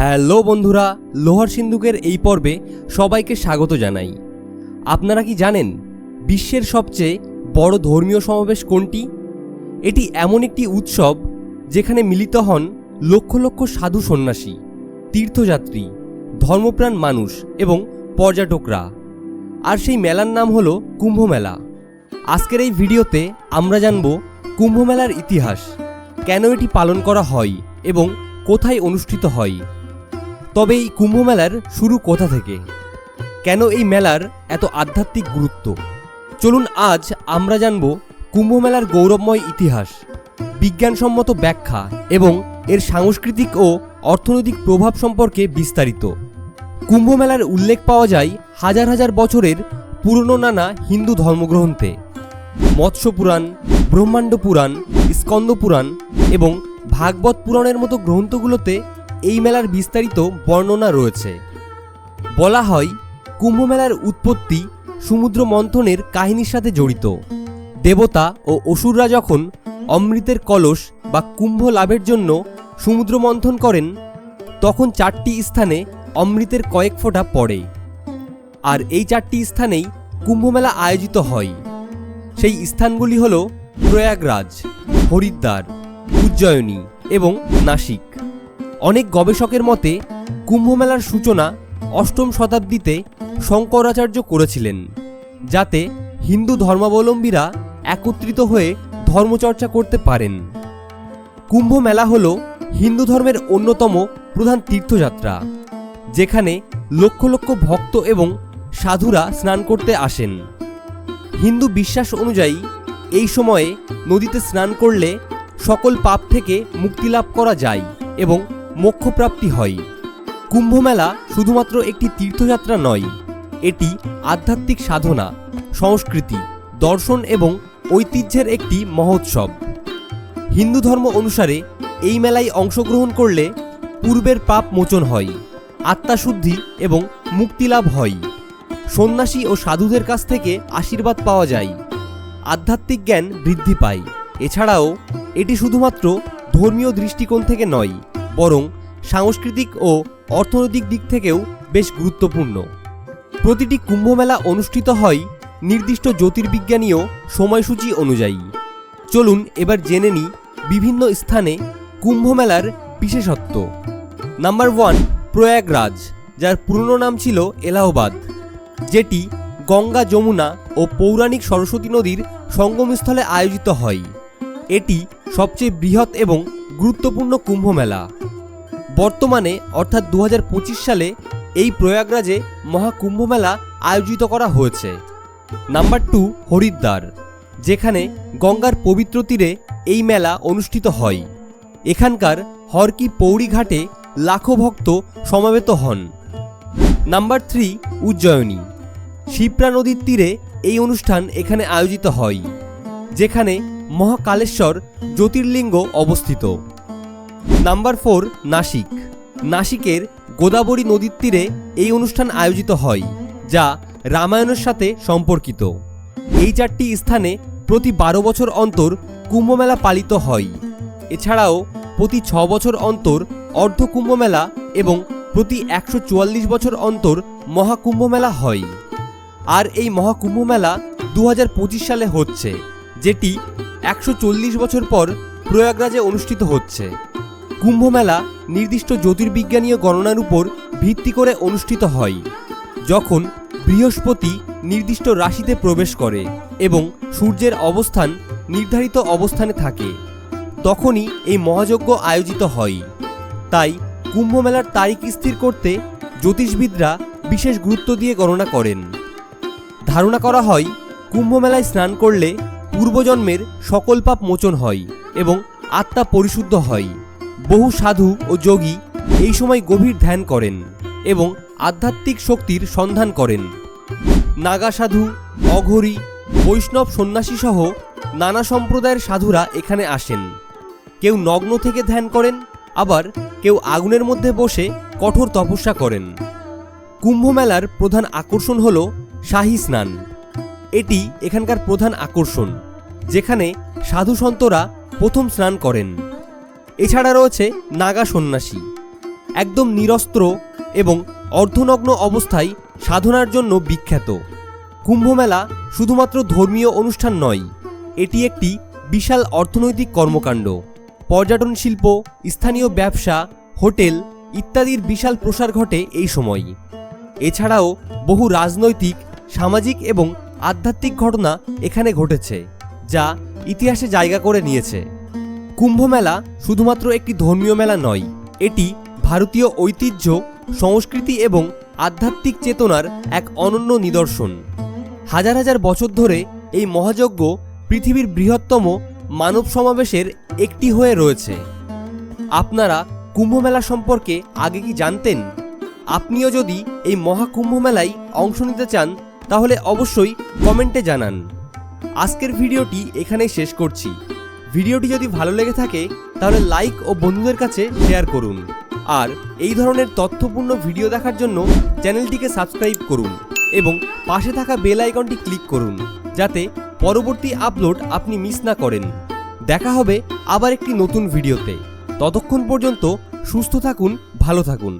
Hello বন্ধুরা, লোহার সিন্ধুকের এই পর্বে সবাইকে স্বাগত জানাই। আপনারা কি জানেন বিশ্বের সবচেয়ে বড় ধর্মীয় সমাবেশ কোনটি? এটি এমন একটি উৎসব যেখানে মিলিত হন লক্ষ লক্ষ সাধু সন্ন্যাসী, তীর্থযাত্রী, ধর্মপ্রাণ মানুষ এবং পর্যটকরা। আর সেই মেলার নাম হলো কুম্ভ মেলা আজকের এই ভিডিওতে আমরা জানব কুম্ভ মেলার ইতিহাস, কেন এটি পালন করা হয় এবং কোথায় অনুষ্ঠিত হয়। তবে এই কুম্ভ মেলার শুরু কোথা থেকে? কেন এই মেলার এত আধ্যাত্মিক গুরুত্ব? চলুন আজ আমরা জানব কুম্ভ মেলার গৌরবময় ইতিহাস, বিজ্ঞানসম্মত ব্যাখ্যা এবং এর সাংস্কৃতিক ও অর্থনৈতিক প্রভাব সম্পর্কে বিস্তারিত। কুম্ভ মেলার উল্লেখ পাওয়া যায় হাজার হাজার বছরের পুরনো নানা হিন্দু ধর্মগ্রন্থে। মৎস্য পুরাণ, ব্রহ্মাণ্ড পুরাণ, স্কন্দ পুরাণ এবং ভাগবত পুরাণের মতো গ্রন্থগুলোতে এই মেলার বিস্তারিত বর্ণনা রয়েছে। বলা হয়, কুম্ভ মেলার উৎপত্তি সমুদ্র মন্থনের কাহিনীর সাথে জড়িত। দেবতা ও অসুররা যখন অমৃতের কলস বা কুম্ভ লাভের জন্য সমুদ্র মন্থন করেন, তখন চারটি স্থানে অমৃতের কয়েক ফোঁটা পড়ে। আর এই চারটি স্থানেই কুম্ভমেলা আয়োজিত হয়। সেই স্থানগুলি হল প্রয়াগরাজ, হরিদ্বার, উজ্জয়িনী এবং নাসিক। অনেক গবেষকের মতে, কুম্ভমেলার সূচনা অষ্টম শতাব্দীতে শঙ্করাচার্য করেছিলেন, যাতে হিন্দু ধর্মাবলম্বীরা একত্রিত হয়ে ধর্মচর্চা করতে পারেন। কুম্ভ মেলা হল হিন্দু ধর্মের অন্যতম প্রধান তীর্থযাত্রা, যেখানে লক্ষ লক্ষ ভক্ত এবং সাধুরা স্নান করতে আসেন। হিন্দু বিশ্বাস অনুযায়ী, এই সময়ে নদীতে স্নান করলে সকল পাপ থেকে মুক্তি লাভ করা যায় এবং মোক্ষপ্রাপ্তি হয়। কুম্ভমেলা শুধুমাত্র একটি তীর্থযাত্রা নয়, এটি আধ্যাত্মিক সাধনা, সংস্কৃতি, দর্শন এবং ঐতিহ্যের একটি মহোৎসব। হিন্দু ধর্ম অনুসারে এই মেলায় অংশগ্রহণ করলে পূর্বের পাপ মোচন হয়, আত্মাশুদ্ধি এবং মুক্তিলাভ হয়। সন্ন্যাসী ও সাধুদের কাছ থেকে আশীর্বাদ পাওয়া যায়, আধ্যাত্মিক জ্ঞান বৃদ্ধি পায়। এছাড়াও এটি শুধুমাত্র ধর্মীয় দৃষ্টিকোণ থেকে নয় বরং সাংস্কৃতিক ও অর্থনৈতিক দিক থেকেও বেশ গুরুত্বপূর্ণ। প্রতিটি কুম্ভমেলা অনুষ্ঠিত হয় নির্দিষ্ট জ্যোতির্বিজ্ঞানীয় সময়সূচি অনুযায়ী। চলুন এবার জেনে নিই বিভিন্ন স্থানে কুম্ভমেলার বিশেষত্ব। নাম্বার ওয়ান, প্রয়াগরাজ, যার পুরনো নাম ছিল এলাহাবাদ, যেটি গঙ্গা, যমুনা ও পৌরাণিক সরস্বতী নদীর সঙ্গমস্থলে আয়োজিত হয়। এটি সবচেয়ে বৃহৎ এবং গুরুত্বপূর্ণ কুম্ভ মেলা বর্তমানে, অর্থাৎ দু হাজার পঁচিশ সালে, এই প্রয়াগরাজে মহাকুম্ভ মেলা আয়োজিত করা হয়েছে। নাম্বার টু, হরিদ্বার, যেখানে গঙ্গার পবিত্র তীরে এই মেলা অনুষ্ঠিত হয়। এখানকার হরকি পৌড়ি ঘাটে লাখো ভক্ত সমাবেত হন। নাম্বার থ্রি, উজ্জয়িনী, শিপ্রা নদীর তীরে এই অনুষ্ঠান এখানে আয়োজিত হয়, যেখানে মহাকালেশ্বর জ্যোতির্লিঙ্গ অবস্থিত। Number four, Nashik. নাসিকের গোদাবরী নদীর তীরে এই অনুষ্ঠান আয়োজিত হয়, যা রামায়ণের সাথে সম্পর্কিত। এই চারটি স্থানে প্রতি বারো বছর অন্তর কুম্ভমেলা পালিত হয়। এছাড়াও প্রতি ছ বছর অন্তর অর্ধ কুম্ভমেলা এবং প্রতি একশো চুয়াল্লিশ বছর অন্তর মহাকুম্ভ মেলা হয়। আর এই মহাকুম্ভ মেলা দু হাজার পঁচিশ সালে হচ্ছে, যেটি একশো চল্লিশ বছর পর প্রয়াগরাজে অনুষ্ঠিত হচ্ছে। কুম্ভ মেলা নির্দিষ্ট জ্যোতির্বিজ্ঞানীয় গণনার উপর ভিত্তি করে অনুষ্ঠিত হয়, যখন বৃহস্পতি নির্দিষ্ট রাশিতে প্রবেশ করে এবং সূর্যের অবস্থান নির্ধারিত অবস্থানে থাকে, তখনই এই মহাযজ্ঞ আয়োজিত হয়। তাই কুম্ভমেলার তারিখ স্থির করতে জ্যোতিষবিদরা বিশেষ গুরুত্ব দিয়ে গণনা করেন। ধারণা করা হয়, কুম্ভমেলায় স্নান করলে পূর্বজন্মের সকল পাপ মোচন হয় এবং আত্মা পরিশুদ্ধ হয়। বহু সাধু ও যোগী এই সময় গভীর ধ্যান করেন এবং আধ্যাত্মিক শক্তির সন্ধান করেন। নাগা সাধু, অঘরী, বৈষ্ণব সন্ন্যাসী সহ নানা সম্প্রদায়ের সাধুরা এখানে আসেন। কেউ নগ্ন থেকে ধ্যান করেন, আবার কেউ আগুনের মধ্যে বসে কঠোর তপস্যা করেন। কুম্ভমেলার প্রধান আকর্ষণ হল শাহী স্নান। এটি এখানকার প্রধান আকর্ষণ, যেখানে সাধু সন্তরা প্রথম স্নান করেন। এছাড়া রয়েছে নাগা সন্ন্যাসী। একদম নিরস্ত্র এবং অর্ধনগ্ন অবস্থায় সাধনার জন্য বিখ্যাত। কুম্ভমেলা শুধুমাত্র ধর্মীয় অনুষ্ঠান নয়, এটি একটি বিশাল অর্থনৈতিক কর্মকাণ্ড। পর্যটন শিল্প, স্থানীয় ব্যবসা, হোটেল ইত্যাদির বিশাল প্রসার ঘটে এই সময়। এছাড়াও বহু রাজনৈতিক, সামাজিক এবং আধ্যাত্মিক ঘটনা এখানে ঘটেছে, যা ইতিহাসে জায়গা করে নিয়েছে। কুম্ভমেলা শুধুমাত্র একটি ধর্মীয় মেলা নয়, এটি ভারতীয় ঐতিহ্য, সংস্কৃতি এবং আধ্যাত্মিক চেতনার এক অনন্য নিদর্শন। হাজার হাজার বছর ধরে এই মহাযজ্ঞ পৃথিবীর বৃহত্তম মানব সমাবেশের একটি হয়ে রয়েছে। আপনারা কুম্ভমেলা সম্পর্কে আগে কি জানতেন? আপনিও যদি এই মহাকুম্ভ মেলায় অংশ নিতে চান, তাহলে অবশ্যই কমেন্টে জানান। আজকের ভিডিওটি এখানেই শেষ করছি। ভিডিওটি যদি ভালো লেগে থাকে, তাহলে লাইক ও বন্ধুদের কাছে শেয়ার করুন। আর এই ধরনের তথ্যপূর্ণ ভিডিও দেখার জন্য চ্যানেলটিকে সাবস্ক্রাইব করুন এবং পাশে থাকা বেল আইকনটি ক্লিক করুন, যাতে পরবর্তী আপলোড আপনি মিস না করেন। দেখা হবে আবার একটি নতুন ভিডিওতে। ততক্ষণ পর্যন্ত সুস্থ থাকুন, ভালো থাকুন।